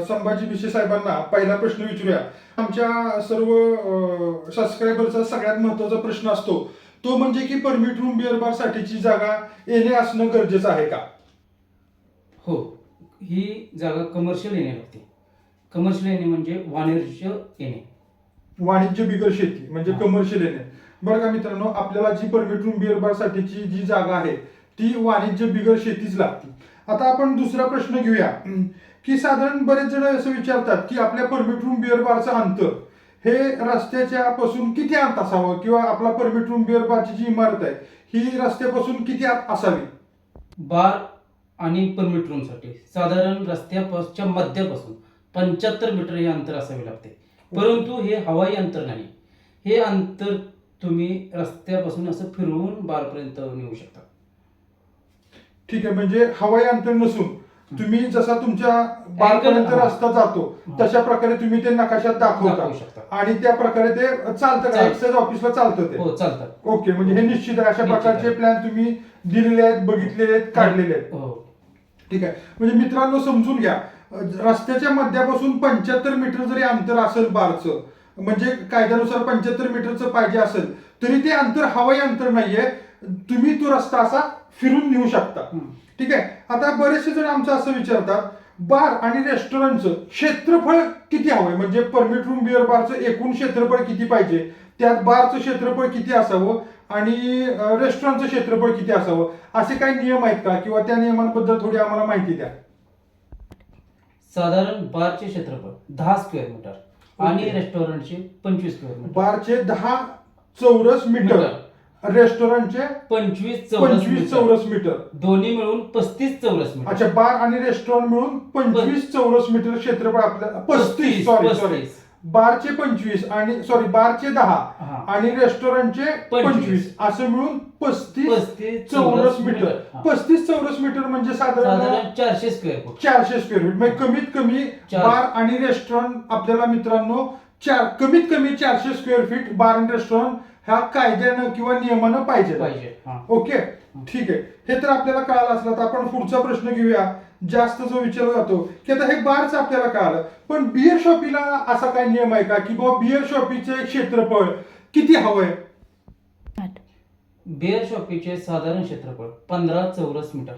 संभाजी भिशे साहेबांना पहिला प्रश्न विचारूया. आमच्या सर्व सबस्क्रायबरचा सगळ्यात महत्त्वाचा प्रश्न असतो तो म्हणजे की परमिट रूम बिअर बार साठीची जागा येणे असणं गरजेचं आहे का? हो ही जागा कमर्शियल येणे लागते. कमर्शियल येणे म्हणजे वाणिज्य येणे. वाणिज्य बिगर शेती म्हणजे. कमर्शियल येणे. बरं का मित्रांनो आपल्याला जी परमिट रूम बिअर बार साठीची जी जागा आहे ती वाणिज्य बिगर शेतीच लागते. आता आपण दुसरा प्रश्न घेऊया. की साधारण बरेच जण असं विचारतात की आपल्या परमिट रूम बिअर बारचं अंतर हे रस्त्याच्या पासून किती अंत असावं किंवा आपला परमिट रूम बिअर बारची जी इमारत आहे ही रस्त्यापासून किती आत असावी? बार आणि परमिट रूमसाठी साधारण रस्त्यापासच्या मध्यापासून पंच्याहत्तर मीटर हे अंतर असावे लागते. परंतु हे हवाई अंतर नाही. हे अंतर तुम्ही रस्त्यापासून असं फिरवून बारपर्यंत नेऊ शकता. ठीक आहे म्हणजे हवाई अंतर नसून तुम्ही जसा तुमच्या बारपर्यंत हा. रस्ता जातो हा. तशा प्रकारे तुम्ही ते नकाशात दाखवता. दाखवू शकता. आणि त्या प्रकारे ते चालतं का? चालतं. एक्साइज ऑफिसला चालतं ते. हो चालतात ओके म्हणजे हे निश्चित आहे. अशा प्रकारचे. प्लॅन तुम्ही दिलेले आहेत बघितलेले आहेत काढलेले आहेत. हो. ठीक आहे. म्हणजे मित्रांनो समजून घ्या. रस्त्याच्या मध्यापासून पंच्याहत्तर मीटर जरी अंतर असेल बारचं म्हणजे कायद्यानुसार पंच्याहत्तर मीटरचं पाहिजे असेल तरी ते अंतर हवाई अंतर नाहीये. तुम्ही तो रस्ता असा फिरून नेऊ शकता. ठीक आहे? आता बरेचसे जण आमचं असं विचारतात बार आणि रेस्टॉरंटचं क्षेत्रफळ किती हवंय? म्हणजे परमिट रूम बिअर बारचं एकूण क्षेत्रफळ किती पाहिजे? त्यात बारचं क्षेत्रफळ किती असावं? आणि रेस्टॉरंटचं क्षेत्रफळ किती असावं? असे काही नियम आहेत का? किंवा त्या नियमांबद्दल थोडी आम्हाला माहिती द्या. साधारण बारचे क्षेत्रफळ दहा स्क्वेअर मीटर आणि. रेस्टॉरंटचे पंचवीस स्क्वेअर मीटर बारचे दहा चौरस मीटर. रेस्टॉरंटचे पंचवीस चौरस पंचवीस मीटर. चौरस मीटर दोन्ही मिळून पस्तीस चौरस मीटर अच्छा बार आणि रेस्टॉरंट मिळून पंचवीस चौरस मीटर क्षेत्रफळ आपल्याला पस्तीस सॉरी सॉरी पस्तीस. बारचे पंचवीस आणि सॉरी बारचे दहा हा. आणि रेस्टॉरंटचे पंचवीस. पंचवीस असं मिळून पस्तीस पस्तीस चौरस मीटर हा. पस्तीस चौरस मीटर म्हणजे साधारण साधारण चारशे स्क्वेअर फूट चारशे स्क्वेअर फीट म्हणजे कमीत कमी चार- बार आणि रेस्टॉरंट आपल्याला मित्रांनो चार कमीत कमी चारशे स्क्वेअर फीट बार आणि रेस्टॉरंट ह्या कायद्यानं किंवा नियमानं पाहिजे. पाहिजे हा. ओके? ठीक आहे. हे तर आपल्याला कळालं असलं तर आपण पुढचा प्रश्न घेऊया. जास्त जो विचारला जातो की आता हे बारचं आपल्याला कळालं. पण बिअर शॉपीला असा काही नियम आहे का? की बाबा बिअर शॉपीचे क्षेत्रफळ किती हवंय? बेअर शॉपीचे साधारण क्षेत्रफळ पंधरा चौरस मीटर.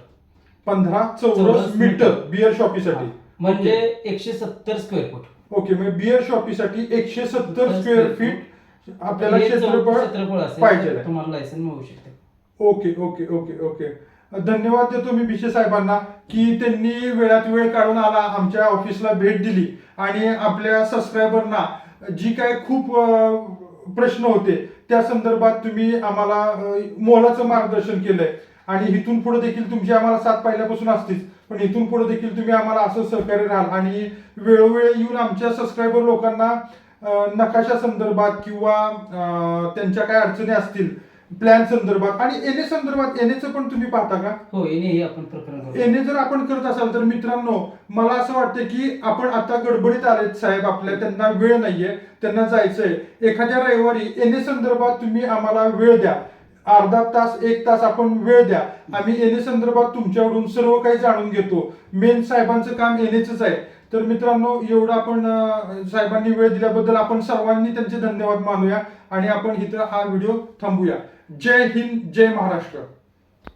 पंधरा चौरस चौरस मीटर मीटर. बिअर शॉपीसाठी म्हणजे एकशे सत्तर स्क्वेअर फूट ओके म्हणजे बिअर शॉपीसाठी एकशे सत्तर स्क्वेअर फीट आपल्याला हे क्षेत्रफळ पाहिजे. तुम्हाला लायसन मिळू शकते. Okay okay okay okay. धन्यवाद देतो मी भिशे साहेबांना की त्यांनी वेळात वेळ काढून आला आमच्या ऑफिसला भेट दिली आणि आपल्या सबस्क्रायबरना जी काय खूप प्रश्न होते त्या संदर्भात तुम्ही आम्हाला मोलाचं मार्गदर्शन केलंय. आणि इथून पुढे देखील तुमची आम्हाला साथ पहिल्यापासून असतीच पण इथून पुढे देखील तुम्ही आम्हाला असं सहकार्य राहाल आणि वेळोवेळी येऊन आमच्या सबस्क्रायबर लोकांना नकाशा संदर्भात किंवा त्यांच्या काय अडचणी असतील प्लॅन संदर्भात. आणि एनए संदर्भात एनएचं पण तुम्ही पाहता का? हो हे आपण प्रकरण करू एनए जर आपण करत असाल तर मित्रांनो मला असं वाटतं की आपण आता गडबडीत आलेत साहेब आपल्या त्यांना वेळ नाहीये त्यांना जायचंय. एखाद्या रविवारी एनए संदर्भात तुम्ही आम्हाला वेळ द्या. अर्धा तास एक तास आपण वेळ द्या. आम्ही एनए संदर्भात तुमच्याकडून सर्व काही जाणून घेतो. मेन साहेबांचं काम एनएच आहे. तर मित्रांनो एवढं आपण साहेबांनी वेळ दिल्याबद्दल आपण सर्वांनी त्यांचे धन्यवाद मानूया आणि आपण इथं हा व्हिडिओ थांबूया. जय हिंद जय महाराष्ट्र.